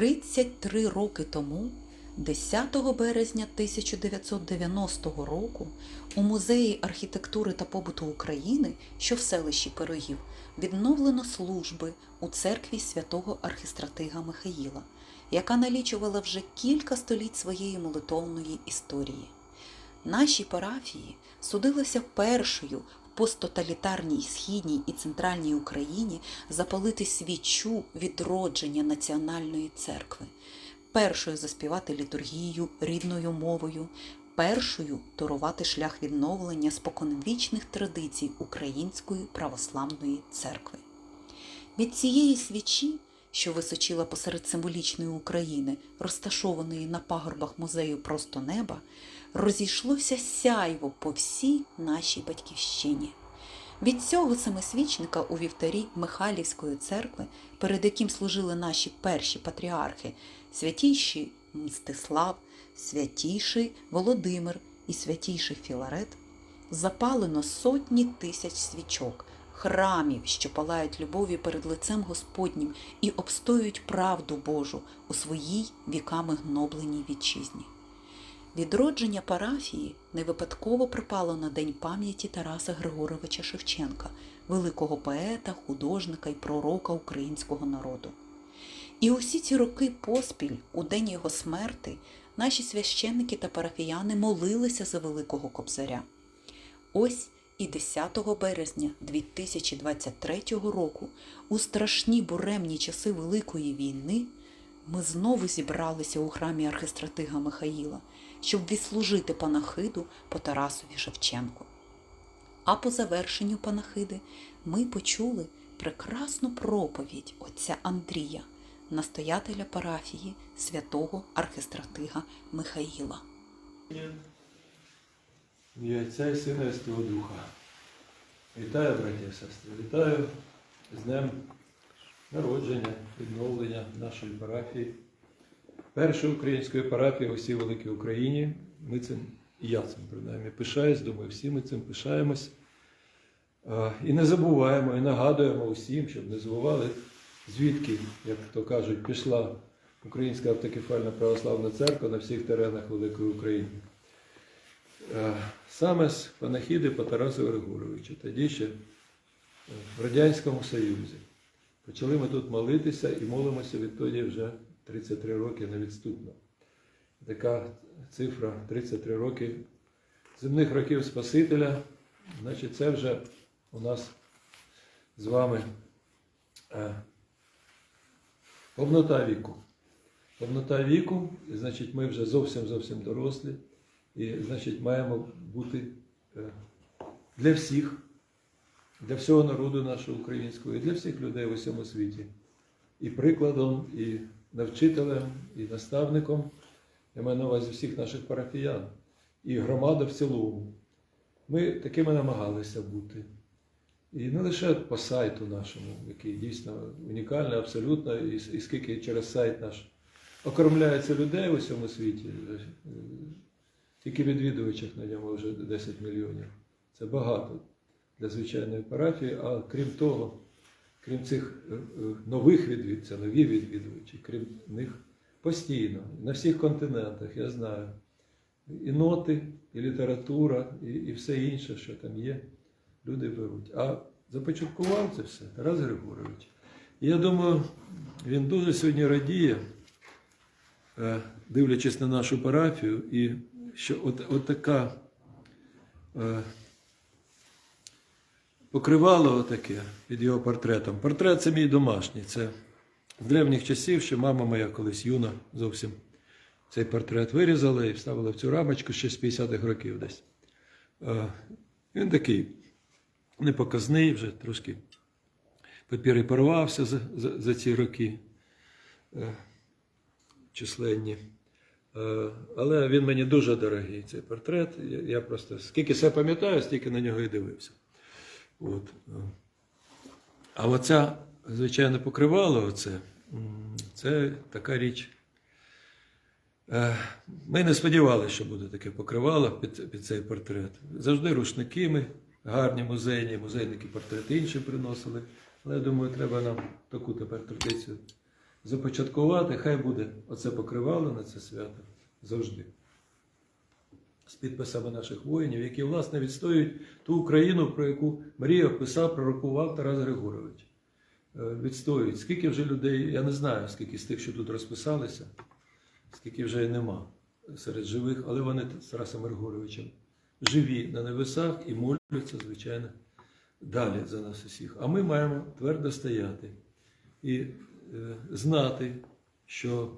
33 роки тому, 10 березня 1990 року, у музеї архітектури та побуту України, що в селищі Пирогів, відновлено служби у церкві святого архістратига Михаїла, яка налічувала вже кілька століть своєї молитовної історії. Нашій парафії судилося першою посттоталітарній східній і центральній Україні запалити свічу відродження національної церкви, першою заспівати літургію рідною мовою, першою торувати шлях відновлення споконвічних традицій Української православної церкви. Від цієї свічі, що височила посеред символічної України, розташованої на пагорбах музею просто неба, розійшлося сяйво по всій нашій батьківщині. Від цього семисвічника у вівтарі Михайлівської церкви, перед яким служили наші перші патріархи, святійший Мстислав, святійший Володимир і святійший Філарет, запалено сотні тисяч свічок, храмів, що палають любові перед лицем Господнім і обстоюють правду Божу у своїй віками гнобленій вітчизні. Відродження парафії не випадково припало на День пам'яті Тараса Григоровича Шевченка, великого поета, художника і пророка українського народу. І усі ці роки поспіль, у день його смерти, наші священники та парафіяни молилися за Великого Кобзаря. Ось і 10 березня 2023 року, у страшні буремні часи Великої війни, ми знову зібралися у храмі архистратига Михаїла, щоб відслужити панахиду по Тарасові Шевченку. А по завершенню панахиди ми почули прекрасну проповідь отця Андрія, настоятеля парафії святого архистратига Михаїла. І Отця і Сина і Святого Духа. Вітаю, браті і сестри, вітаю з Днем народження, відновлення нашої парафії. Першої української парафії у всій великій Україні. Ми цим, і я цим принаймні пишаюсь, думаю, всі ми цим пишаємось. І не забуваємо, і нагадуємо усім, щоб не забували, звідки, як то кажуть, пішла Українська автокефальна православна церква на всіх теренах Великої України. Саме з панахіди по Тарасу Григоровичу, тоді ще в Радянському Союзі. Почали ми тут молитися і молимося відтоді вже 33 роки невідступно. Така цифра 33 роки земних років Спасителя, значить, це вже у нас з вами е, повнота віку. Повнота віку, і значить, ми вже зовсім зовсім дорослі. І, значить, маємо бути е, для всіх, для всього народу нашого українського, і для всіх людей в усьому світі. І прикладом, і навчителем, і наставником, я маю на увазі всіх наших парафіян, і громада в цілому. Ми такими намагалися бути. І не лише по сайту нашому, який дійсно унікальний, абсолютно, і, і скільки через сайт наш окормляється людей в усьому світі. е, тільки відвідувачів на ньому вже 10 мільйонів. Це багато для звичайної парафії, а крім того, крім цих е, е, нових відвідувачів, це нові відвідувачі, крім них постійно, на всіх континентах, я знаю, і ноти, і література, і, і все інше, що там є, люди беруть. А започаткував це все Тарас Григорович. І я думаю, він дуже сьогодні радіє, е, дивлячись на нашу парафію, і що от, от така покривало отаке під його портретом. Портрет це мій домашній. Це з древніх часів, що мама моя колись юна зовсім цей портрет вирізала і вставила в цю рамочку ще з 50-х років десь. Е, він такий непоказний, вже трошки папір і порвався за, за, за ці роки е, численні. Е, Але він мені дуже дорогий, цей портрет. Я- просто скільки себе пам'ятаю, стільки на нього і дивився. От. е. А оця, звичайно, покривало оце, це така річ. Е, Ми не сподівалися, що буде таке покривало під, під цей портрет. Завжди рушники ми, гарні музейні, музейники портрети інші приносили. Але я думаю, треба нам таку тепер традицію започаткувати, хай буде оце покривало на це свято завжди. Підписами наших воїнів, які, власне, відстоюють ту Україну, про яку мріяв, писав, пророкував Тарас Григорович. Е, Відстоюють. Скільки вже людей, я не знаю, скільки з тих, що тут розписалися, скільки вже нема серед живих, але вони з Тарасом Григоровичем живі на небесах і моляться, звичайно, далі за нас усіх. А ми маємо твердо стояти і е, знати, що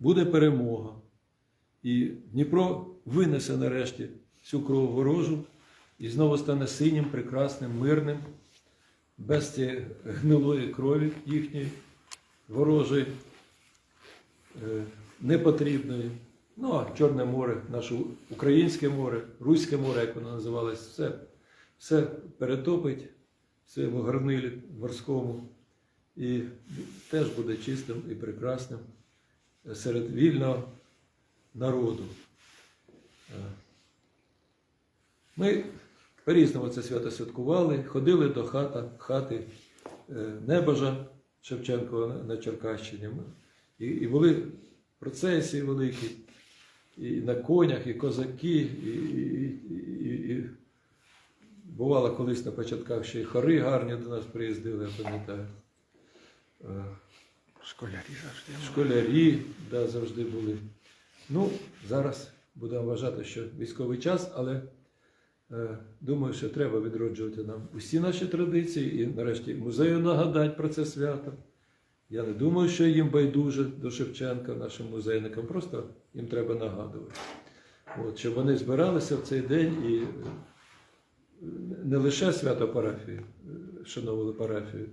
буде перемога. І Дніпро винесе нарешті всю кров ворожу і знову стане синім, прекрасним, мирним, без цієї гнилої крові їхньої, ворожої, е, непотрібної. Ну, а Чорне море, наше українське море, Руське море, як воно називалось, все, все перетопить, в горнилі морському. І теж буде чистим і прекрасним серед вільного народу. Е, Ми по-різному це свято святкували, ходили до хата, хати е, Небожа Шевченкова на- Черкащині. І, і були процесії великі, і на конях, і козаки, і, і, і, і, бувало колись на початках ще й хори гарні до нас приїздили, я пам'ятаю. Е, Школярі завжди. школярі да, завжди були. Ну, зараз будемо вважати, що військовий час, але е, думаю, що треба відроджувати нам усі наші традиції і нарешті музею нагадати про це свято. Я не думаю, що їм байдуже до Шевченка, нашим музейникам, просто їм треба нагадувати. От, щоб вони збиралися в цей день і е, не лише свято парафії, е, вшановували парафію,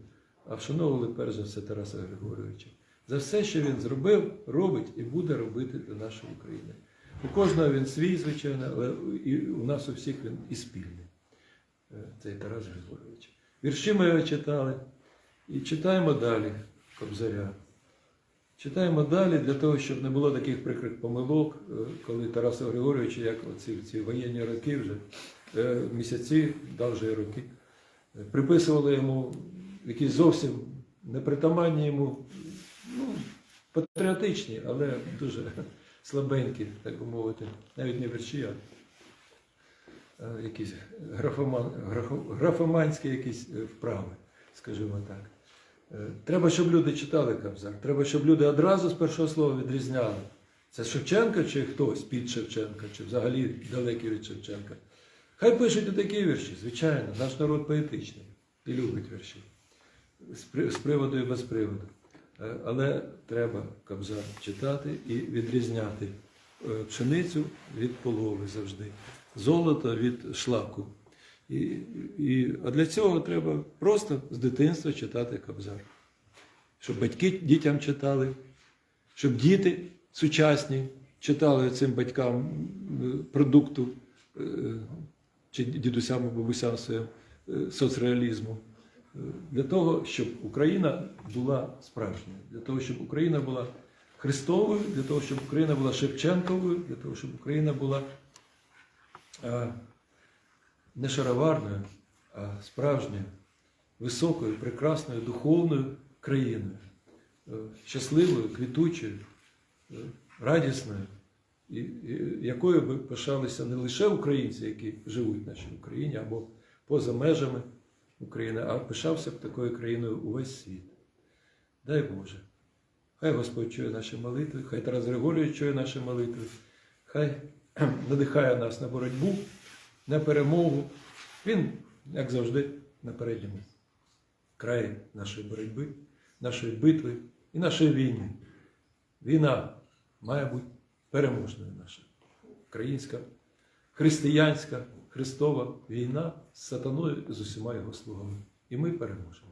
а вшановували перш за все Тараса Григоровича. За все, що він зробив, робить і буде робити для нашої України. У кожного він свій, звичайно, але і у нас у всіх він і спільний. Е, Цей Тарас Григорович. Вірші ми його читали і читаємо далі Кобзаря. Читаємо далі для того, щоб не було таких прикрих помилок, е, коли Тарасу Григоровичу, як оці ці воєнні роки вже, е, місяці, да вже роки, приписували йому якісь зовсім непритаманні йому, патріотичні, але дуже слабенькі, так би мовити, навіть не вірші, а якісь графоман, графоманські якісь е, вправи, скажімо так. Е, Треба, щоб люди читали Кобзар. Треба, щоб люди одразу з першого слова відрізняли. Це Шевченка чи хтось під Шевченка, чи взагалі далекий від Шевченка. Хай пишуть і такі вірші, звичайно, наш народ поетичний і любить вірші. З приводу і без приводу. Е, Але треба Кобзар читати і відрізняти е, пшеницю від полови завжди, золото від шлаку. І, і, а для цього треба просто з дитинства читати Кобзар. Щоб батьки дітям читали, щоб діти сучасні читали цим батькам продукту е, чи дідусям або бабусям своїм е, соцреалізму. Для того, щоб Україна була справжньою, для того, щоб Україна була Христовою, для того, щоб Україна була Шевченковою, для того, щоб Україна була е, не шароварною, а справжньою, високою, прекрасною, духовною країною, е, щасливою, квітучою, е, радісною, і, і якою би пишалися не лише українці, які живуть в нашій Україні або поза межами України, а пишався б такою країною увесь світ. Дай Боже. Хай Господь чує наші молитви, хай Тарас Григорович чує наші молитви, хай надихає нас на боротьбу, на перемогу. Він, як завжди, на передньому краї нашої боротьби, нашої битви і нашої війни. Війна має бути переможною наша. Українська, християнська, Христова війна з сатаною з усіма його слугами. І ми переможемо.